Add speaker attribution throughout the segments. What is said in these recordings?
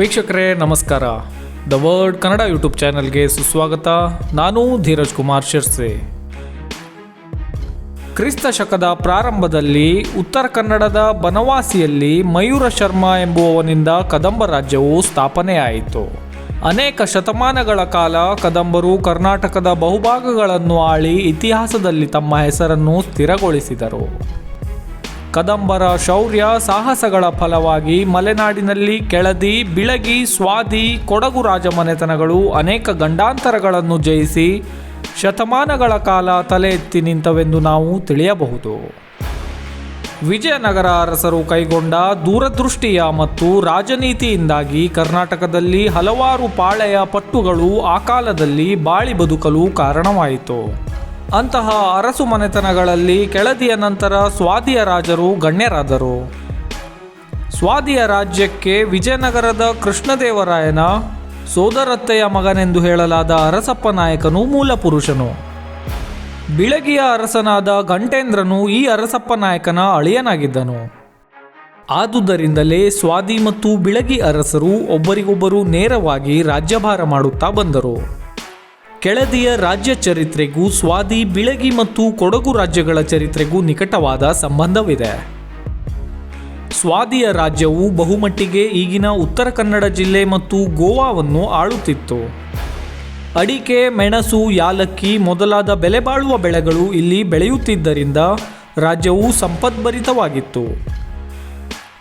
Speaker 1: ವೀಕ್ಷಕರೇ, ನಮಸ್ಕಾರ. The word Kannada YouTube ಚಾನೆಲ್ಗೆ ಸುಸ್ವಾಗತ. ನಾನು ಧೀರಜ್ ಕುಮಾರ್ ಶಿರ್ಸೆ. ಕ್ರಿಸ್ತ ಶಕದ ಪ್ರಾರಂಭದಲ್ಲಿ ಉತ್ತರ ಕನ್ನಡದ ಬನವಾಸಿಯಲ್ಲಿ ಮಯೂರ ಶರ್ಮಾ ಎಂಬುವವನಿಂದ ಕದಂಬ ರಾಜ್ಯವು ಸ್ಥಾಪನೆಯಾಯಿತು. ಅನೇಕ ಶತಮಾನಗಳ ಕಾಲ ಕದಂಬರು ಕರ್ನಾಟಕದ ಬಹುಭಾಗಗಳನ್ನು ಆಳಿ ಇತಿಹಾಸದಲ್ಲಿ ತಮ್ಮ ಹೆಸರನ್ನು ಸ್ಥಿರಗೊಳಿಸಿದರು. ಕದಂಬರ ಶೌರ್ಯ ಸಾಹಸಗಳ ಫಲವಾಗಿ ಮಲೆನಾಡಿನಲ್ಲಿ ಕೆಳದಿ, ಬಿಳಗಿ, ಸ್ವಾದಿ, ಕೊಡಗು ರಾಜಮನೆತನಗಳು ಅನೇಕ ಗಂಡಾಂತರಗಳನ್ನು ಜಯಿಸಿ ಶತಮಾನಗಳ ಕಾಲ ತಲೆ ಎತ್ತಿ ನಿಂತವೆಂದು ನಾವು ತಿಳಿಯಬಹುದು. ವಿಜಯನಗರ ಅರಸರು ಕೈಗೊಂಡ ದೂರದೃಷ್ಟಿಯ ಮತ್ತು ರಾಜನೀತಿಯಿಂದಾಗಿ ಕರ್ನಾಟಕದಲ್ಲಿ ಹಲವಾರು ಪಾಳೆಯ ಪಟ್ಟುಗಳು ಆ ಕಾಲದಲ್ಲಿ ಬಾಳಿ ಬದುಕಲು ಕಾರಣವಾಯಿತು. ಅಂತಹ ಅರಸು ಮನೆತನಗಳಲ್ಲಿ ಕೆಳದಿಯ ನಂತರ ಸ್ವಾದಿಯ ರಾಜರು ಗಣ್ಯರಾದರು. ಸ್ವಾದಿಯ ರಾಜ್ಯಕ್ಕೆ ವಿಜಯನಗರದ ಕೃಷ್ಣದೇವರಾಯನ ಸೋದರತ್ತೆಯ ಮಗನೆಂದು ಹೇಳಲಾದ ಅರಸಪ್ಪ ನಾಯಕನು ಮೂಲ ಪುರುಷನು ಬಿಳಗಿಯ ಅರಸನಾದ ಘಂಟೇಂದ್ರನು ಈ ಅರಸಪ್ಪ ನಾಯಕನ ಅಳಿಯನಾಗಿದ್ದನು. ಆದುದರಿಂದಲೇ ಸ್ವಾದಿ ಮತ್ತು ಬಿಳಗಿ ಅರಸರು ಒಬ್ಬರಿಗೊಬ್ಬರು ನೇರವಾಗಿ ರಾಜ್ಯಭಾರ ಮಾಡುತ್ತಾ ಬಂದರು. ಕೆಳದಿಯ ರಾಜ್ಯ ಚರಿತ್ರೆಗೂ ಸ್ವಾದಿ, ಬಿಳಗಿ ಮತ್ತು ಕೊಡಗು ರಾಜ್ಯಗಳ ಚರಿತ್ರೆಗೂ ನಿಕಟವಾದ ಸಂಬಂಧವಿದೆ. ಸ್ವಾದಿಯ ರಾಜ್ಯವು ಬಹುಮಟ್ಟಿಗೆ ಈಗಿನ ಉತ್ತರ ಕನ್ನಡ ಜಿಲ್ಲೆ ಮತ್ತು ಗೋವಾವನ್ನು ಆಳುತ್ತಿತ್ತು. ಅಡಿಕೆ, ಮೆಣಸು, ಯಾಲಕ್ಕಿ ಮೊದಲಾದ ಬೆಲೆಬಾಳುವ ಬೆಳೆಗಳು ಇಲ್ಲಿ ಬೆಳೆಯುತ್ತಿದ್ದರಿಂದ ರಾಜ್ಯವು ಸಂಪದ್ಭರಿತವಾಗಿತ್ತು.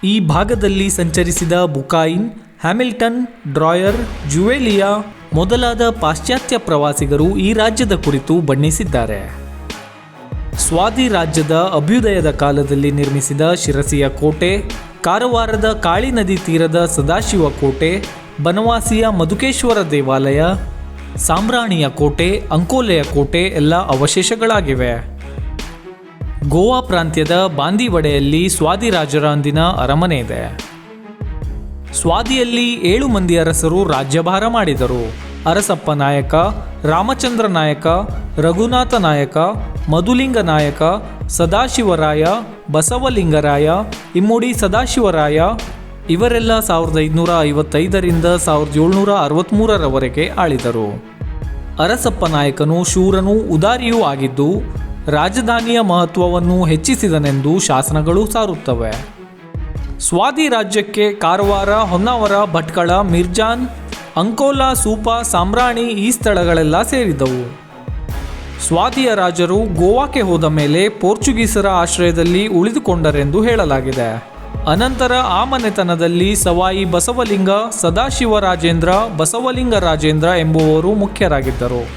Speaker 1: ಈ ಭಾಗದಲ್ಲಿ ಸಂಚರಿಸಿದ ಬುಕಾಯಿನ್, ಹ್ಯಾಮಿಲ್ಟನ್, ಡ್ರಾಯರ್, ಜುವೆಲಿಯಾ ಮೊದಲಾದ ಪಾಶ್ಚಾತ್ಯ ಪ್ರವಾಸಿಗರು ಈ ರಾಜ್ಯದ ಕುರಿತು ಬಣ್ಣಿಸಿದ್ದಾರೆ. ಸ್ವಾದಿ ರಾಜ್ಯದ ಅಭ್ಯುದಯದ ಕಾಲದಲ್ಲಿ ನಿರ್ಮಿಸಿದ ಶಿರಸಿಯ ಕೋಟೆ, ಕಾರವಾರದ ಕಾಳಿ ನದಿ ತೀರದ ಸದಾಶಿವ ಕೋಟೆ, ಬನವಾಸಿಯ ಮಧುಕೇಶ್ವರ ದೇವಾಲಯ, ಸಾಮ್ರಾಣಿಯ ಕೋಟೆ, ಅಂಕೋಲೆಯ ಕೋಟೆ ಎಲ್ಲ ಅವಶೇಷಗಳಾಗಿವೆ. ಗೋವಾ ಪ್ರಾಂತ್ಯದ ಬಾಂದಿವಡೆಯಲ್ಲಿ ಸ್ವಾದಿ ರಾಜರ ಅಂದಿನ ಅರಮನೆ ಇದೆ. ಸ್ವಾದಿಯಲ್ಲಿ ಏಳು ಮಂದಿ ಅರಸರು ರಾಜ್ಯಭಾರ ಮಾಡಿದರು. ಅರಸಪ್ಪ ನಾಯಕ, ರಾಮಚಂದ್ರ ನಾಯಕ, ರಘುನಾಥ ನಾಯಕ, ಮಧುಲಿಂಗ ನಾಯಕ, ಸದಾಶಿವರಾಯ, ಬಸವಲಿಂಗರಾಯ, ಇಮ್ಮುಡಿ ಸದಾಶಿವರಾಯ ಇವರೆಲ್ಲ ಸಾವಿರದ ಐದುನೂರ ಐವತ್ತೈದರಿಂದ ಸಾವಿರದ ಏಳ್ನೂರ ಅರವತ್ತ್ಮೂರರವರೆಗೆ ಆಳಿದರು. ಅರಸಪ್ಪ ನಾಯಕನು ಶೂರನೂ ಉದಾರಿಯೂ ಆಗಿದ್ದು, ರಾಜಧಾನಿಯ ಮಹತ್ವವನ್ನು ಹೆಚ್ಚಿಸಿದನೆಂದು ಶಾಸನಗಳು ಸಾರುತ್ತವೆ. ಸ್ವಾದಿ ರಾಜ್ಯಕ್ಕೆ ಕಾರವಾರ, ಹೊನ್ನಾವರ, ಭಟ್ಕಳ, ಮಿರ್ಜಾನ್, ಅಂಕೋಲಾ, ಸೂಪಾ, ಸಾಮ್ರಾಣಿ ಈ ಸ್ಥಳಗಳೆಲ್ಲ ಸೇರಿದ್ದವು. ಸ್ವಾದಿಯ ರಾಜರು ಗೋವಾಕ್ಕೆ ಹೋದ ಮೇಲೆ ಪೋರ್ಚುಗೀಸರ ಆಶ್ರಯದಲ್ಲಿ ಉಳಿದುಕೊಂಡರೆಂದು ಹೇಳಲಾಗಿದೆ. ಅನಂತರ ಆ ಮನೆತನದಲ್ಲಿ ಸವಾಯಿ ಬಸವಲಿಂಗ, ಸದಾಶಿವರಾಜೇಂದ್ರ, ಬಸವಲಿಂಗ ರಾಜೇಂದ್ರ ಎಂಬುವವರು ಮುಖ್ಯರಾಗಿದ್ದರು.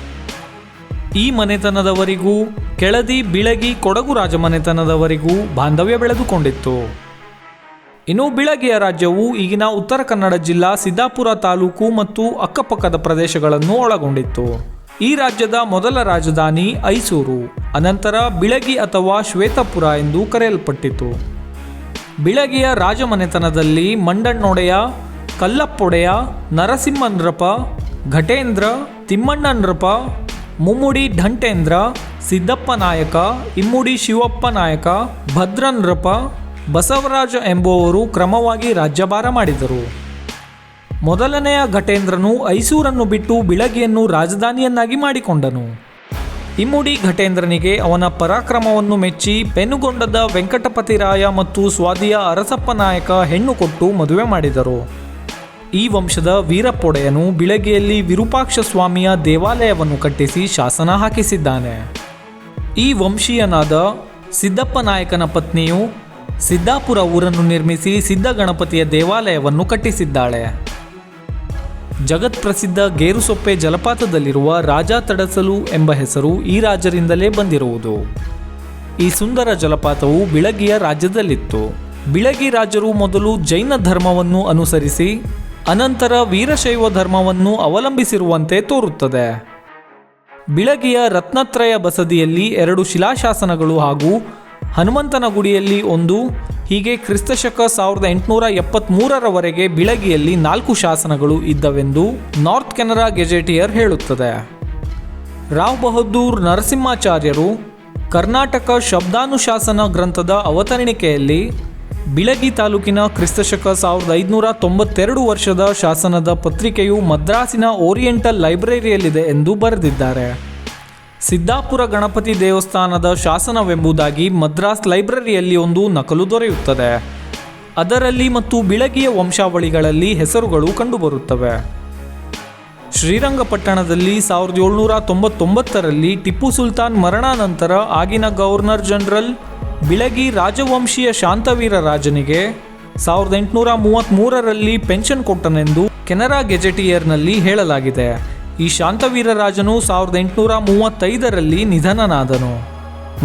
Speaker 1: ಈ ಮನೆತನದವರಿಗೂ, ಕೆಳದಿ, ಬಿಳಗಿ, ಕೊಡಗು ರಾಜಮನೆತನದವರಿಗೂ ಬಾಂಧವ್ಯ ಬೆಳೆದುಕೊಂಡಿತ್ತು. ಇನ್ನು ಬಿಳಗಿಯ ರಾಜ್ಯವು ಈಗಿನ ಉತ್ತರ ಕನ್ನಡ ಜಿಲ್ಲಾ ಸಿದ್ದಾಪುರ ತಾಲೂಕು ಮತ್ತು ಅಕ್ಕಪಕ್ಕದ ಪ್ರದೇಶಗಳನ್ನು ಒಳಗೊಂಡಿತ್ತು. ಈ ರಾಜ್ಯದ ಮೊದಲ ರಾಜಧಾನಿ ಐಸೂರು, ಅನಂತರ ಬಿಳಗಿ ಅಥವಾ ಶ್ವೇತಪುರ ಎಂದು ಕರೆಯಲ್ಪಟ್ಟಿತು. ಬಿಳಗಿಯ ರಾಜಮನೆತನದಲ್ಲಿ ಮಂಡಣ್ಣೊಡೆಯ, ಕಲ್ಲಪ್ಪೊಡೆಯ ನರಸಿಂಹನೃಪ ಘಟೇಂದ್ರ ತಿಮ್ಮಣ್ಣನೃಪ ಮುಮ್ಮುಡಿ ಢಂಟೇಂದ್ರ ಸಿದ್ದಪ್ಪ ನಾಯಕ ಇಮ್ಮುಡಿ ಶಿವಪ್ಪ ನಾಯಕ ಭದ್ರನೃಪ ಬಸವರಾಜ ಎಂಬುವವರು ಕ್ರಮವಾಗಿ ರಾಜ್ಯಭಾರ ಮಾಡಿದರು. ಮೊದಲನೆಯ ಘಟೇಂದ್ರನು ಐಸೂರನ್ನು ಬಿಟ್ಟು ಬಿಳಗಿಯನ್ನು ರಾಜಧಾನಿಯನ್ನಾಗಿ ಮಾಡಿಕೊಂಡನು. ಇಮ್ಮುಡಿ ಘಟೇಂದ್ರನಿಗೆ ಅವನ ಪರಾಕ್ರಮವನ್ನು ಮೆಚ್ಚಿ ಪೆನುಗೊಂಡದ ವೆಂಕಟಪತಿರಾಯ ಮತ್ತು ಸ್ವಾದಿಯ ಅರಸಪ್ಪ ನಾಯಕ ಹೆಣ್ಣು ಕೊಟ್ಟು ಮದುವೆ ಮಾಡಿದರು. ಈ ವಂಶದ ವೀರಪ್ಪೊಡೆಯನು ಬಿಳಗಿಯಲ್ಲಿ ವಿರೂಪಾಕ್ಷ ಸ್ವಾಮಿಯ ದೇವಾಲಯವನ್ನು ಕಟ್ಟಿಸಿ ಶಾಸನ ಹಾಕಿಸಿದ್ದಾನೆ. ಈ ವಂಶೀಯನಾದ ಸಿದ್ದಪ್ಪ ನಾಯಕನ ಪತ್ನಿಯು ಸಿದ್ದಾಪುರ ಊರನ್ನು ನಿರ್ಮಿಸಿ ಸಿದ್ಧ ಗಣಪತಿಯ ದೇವಾಲಯವನ್ನು ಕಟ್ಟಿಸಿದ್ದಾಳೆ. ಜಗತ್ಪ್ರಸಿದ್ಧ ಗೇರುಸೊಪ್ಪೆ ಜಲಪಾತದಲ್ಲಿರುವ ರಾಜ ತಡಸಲು ಎಂಬ ಹೆಸರು ಈ ರಾಜರಿಂದಲೇ ಬಂದಿರುವುದು. ಈ ಸುಂದರ ಜಲಪಾತವು ಬಿಳಗಿಯ ರಾಜ್ಯದಲ್ಲಿತ್ತು. ಬಿಳಗಿ ರಾಜರು ಮೊದಲು ಜೈನ ಧರ್ಮವನ್ನು ಅನುಸರಿಸಿ, ಅನಂತರ ವೀರಶೈವ ಧರ್ಮವನ್ನು ಅವಲಂಬಿಸಿರುವಂತೆ ತೋರುತ್ತದೆ. ಬಿಳಗಿಯ ರತ್ನತ್ರಯ ಬಸದಿಯಲ್ಲಿ ಎರಡು ಶಿಲಾಶಾಸನಗಳು ಹಾಗೂ ಹನುಮಂತನ ಗುಡಿಯಲ್ಲಿ ಒಂದು, ಹೀಗೆ ಕ್ರಿಸ್ತಶಕ ಸಾವಿರದ ಎಂಟುನೂರ ಎಪ್ಪತ್ತ್ಮೂರರವರೆಗೆ ಬಿಳಗಿಯಲ್ಲಿ ನಾಲ್ಕು ಶಾಸನಗಳು ಇದ್ದವೆಂದು ನಾರ್ತ್ ಕೆನರಾ ಗೆಜೆಟಿಯರ್ ಹೇಳುತ್ತದೆ. ರಾವ್ ಬಹದ್ದೂರ್ ನರಸಿಂಹಾಚಾರ್ಯರು ಕರ್ನಾಟಕ ಶಬ್ದಾನುಶಾಸನ ಗ್ರಂಥದ ಅವತರಣಿಕೆಯಲ್ಲಿ ಬಿಳಗಿ ತಾಲೂಕಿನ ಕ್ರಿಸ್ತಶಕ ಸಾವಿರದ ಐದುನೂರ ತೊಂಬತ್ತೆರಡು ವರ್ಷದ ಶಾಸನದ ಪತ್ರಿಕೆಯು ಮದ್ರಾಸಿನ ಓರಿಯೆಂಟಲ್ ಲೈಬ್ರರಿಯಲ್ಲಿದೆ ಎಂದು ಬರೆದಿದ್ದಾರೆ. ಸಿದ್ದಾಪುರ ಗಣಪತಿ ದೇವಸ್ಥಾನದ ಶಾಸನವೆಂಬುದಾಗಿ ಮದ್ರಾಸ್ ಲೈಬ್ರರಿಯಲ್ಲಿ ಒಂದು ನಕಲು ದೊರೆಯುತ್ತದೆ. ಅದರಲ್ಲಿ ಮತ್ತು ಬಿಳಗಿಯ ವಂಶಾವಳಿಗಳಲ್ಲಿ ಹೆಸರುಗಳು ಕಂಡುಬರುತ್ತವೆ. ಶ್ರೀರಂಗಪಟ್ಟಣದಲ್ಲಿ ಸಾವಿರದ ಏಳ್ನೂರ ತೊಂಬತ್ತೊಂಬತ್ತರಲ್ಲಿ ಟಿಪ್ಪು ಸುಲ್ತಾನ್ ಮರಣಾನಂತರ ಆಗಿನ ಗವರ್ನರ್ ಜನರಲ್ ಬಿಳಗಿ ರಾಜವಂಶೀಯ ಶಾಂತವೀರ ರಾಜನಿಗೆ ಸಾವಿರದ ಎಂಟುನೂರ ಮೂವತ್ತ್ಮೂರರಲ್ಲಿ ಪೆನ್ಷನ್ ಕೊಟ್ಟನೆಂದು ಕೆನರಾ ಗೆಜೆಟಿಯರ್ನಲ್ಲಿ ಹೇಳಲಾಗಿದೆ. ಈ ಶಾಂತವೀರ ರಾಜನು ಸಾವಿರದ ಎಂಟುನೂರ ಮೂವತ್ತೈದರಲ್ಲಿ ನಿಧನನಾದನು.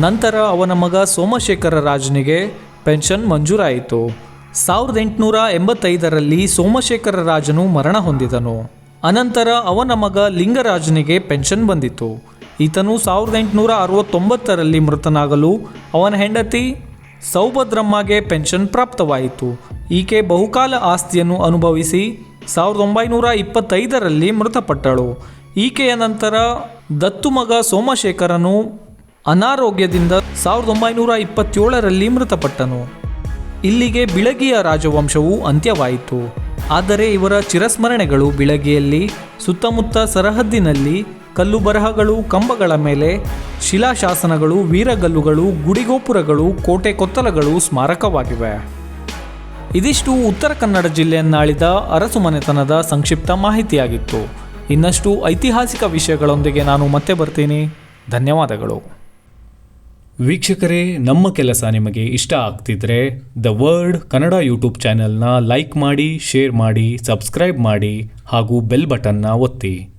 Speaker 1: ನಂತರ ಅವನ ಮಗ ಸೋಮಶೇಖರ ರಾಜನಿಗೆ ಪೆನ್ಷನ್ ಮಂಜೂರಾಯಿತು. ಸಾವಿರದ ಎಂಟುನೂರ ಎಂಬತ್ತೈದರಲ್ಲಿ ಸೋಮಶೇಖರ ರಾಜನು ಮರಣ ಹೊಂದಿದನು. ಅನಂತರ ಅವನ ಮಗ ಲಿಂಗರಾಜನಿಗೆ ಪೆನ್ಷನ್ ಬಂದಿತು. ಈತನು ಸಾವಿರದ ಎಂಟುನೂರ ಅರವತ್ತೊಂಬತ್ತರಲ್ಲಿ ಮೃತನಾಗಲು ಅವನ ಹೆಂಡತಿ ಸೌಭದ್ರಮ್ಮಗೆ ಪೆನ್ಷನ್ ಪ್ರಾಪ್ತವಾಯಿತು. ಈಕೆ ಬಹುಕಾಲ ಆಸ್ತಿಯನ್ನು ಅನುಭವಿಸಿ ಸಾವಿರದ ಒಂಬೈನೂರ ಇಪ್ಪತ್ತೈದರಲ್ಲಿ ಮೃತಪಟ್ಟಳು. ಈಕೆಯ ನಂತರ ದತ್ತು ಮಗ ಸೋಮಶೇಖರನು ಅನಾರೋಗ್ಯದಿಂದ ಸಾವಿರದ ಒಂಬೈನೂರ ಇಪ್ಪತ್ತೇಳರಲ್ಲಿ ಮೃತಪಟ್ಟನು. ಇಲ್ಲಿಗೆ ಬಿಳಗಿಯ ರಾಜವಂಶವು ಅಂತ್ಯವಾಯಿತು. ಆದರೆ ಇವರ ಚಿರಸ್ಮರಣೆಗಳು ಬಿಳಗಿಯಲ್ಲಿ, ಸುತ್ತಮುತ್ತ ಸರಹದ್ದಿನಲ್ಲಿ ಕಲ್ಲು ಬರಹಗಳು ಕಂಬಗಳ ಮೇಲೆ, ಶಿಲಾಶಾಸನಗಳು, ವೀರಗಲ್ಲುಗಳು, ಗುಡಿಗೋಪುರಗಳು ಕೋಟೆ ಕೊತ್ತಲಗಳು ಸ್ಮಾರಕವಾಗಿವೆ. ಇದಿಷ್ಟು ಉತ್ತರ ಕನ್ನಡ ಜಿಲ್ಲೆಯನ್ನಾಳಿದ ಅರಸು ಮನೆತನದ ಸಂಕ್ಷಿಪ್ತ ಮಾಹಿತಿಯಾಗಿತ್ತು. ಇನ್ನಷ್ಟು ಐತಿಹಾಸಿಕ ವಿಷಯಗಳೊಂದಿಗೆ ನಾನು ಮತ್ತೆ ಬರ್ತೀನಿ. ಧನ್ಯವಾದಗಳು. ವೀಕ್ಷಕರೇ, ನಮ್ಮ ಕೆಲಸ ನಿಮಗೆ ಇಷ್ಟ ಆಗ್ತಿದ್ರೆ ದ ವರ್ಡ್ ಕನ್ನಡ ಯೂಟ್ಯೂಬ್ ಚಾನೆಲ್ನ ಲೈಕ್ ಮಾಡಿ, ಶೇರ್ ಮಾಡಿ, ಸಬ್ಸ್ಕ್ರೈಬ್ ಮಾಡಿ ಹಾಗೂ ಬೆಲ್ ಬಟನ್ನ ಒತ್ತಿ.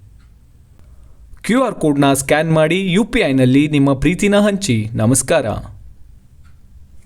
Speaker 1: ಕ್ಯೂ ಆರ್ ಕೋಡ್ನ ಸ್ಕ್ಯಾನ್ ಮಾಡಿ ಯು ಪಿ ಐನಲ್ಲಿ ನಿಮ್ಮ ಪ್ರೀತಿನ ಹಂಚಿ. ನಮಸ್ಕಾರ.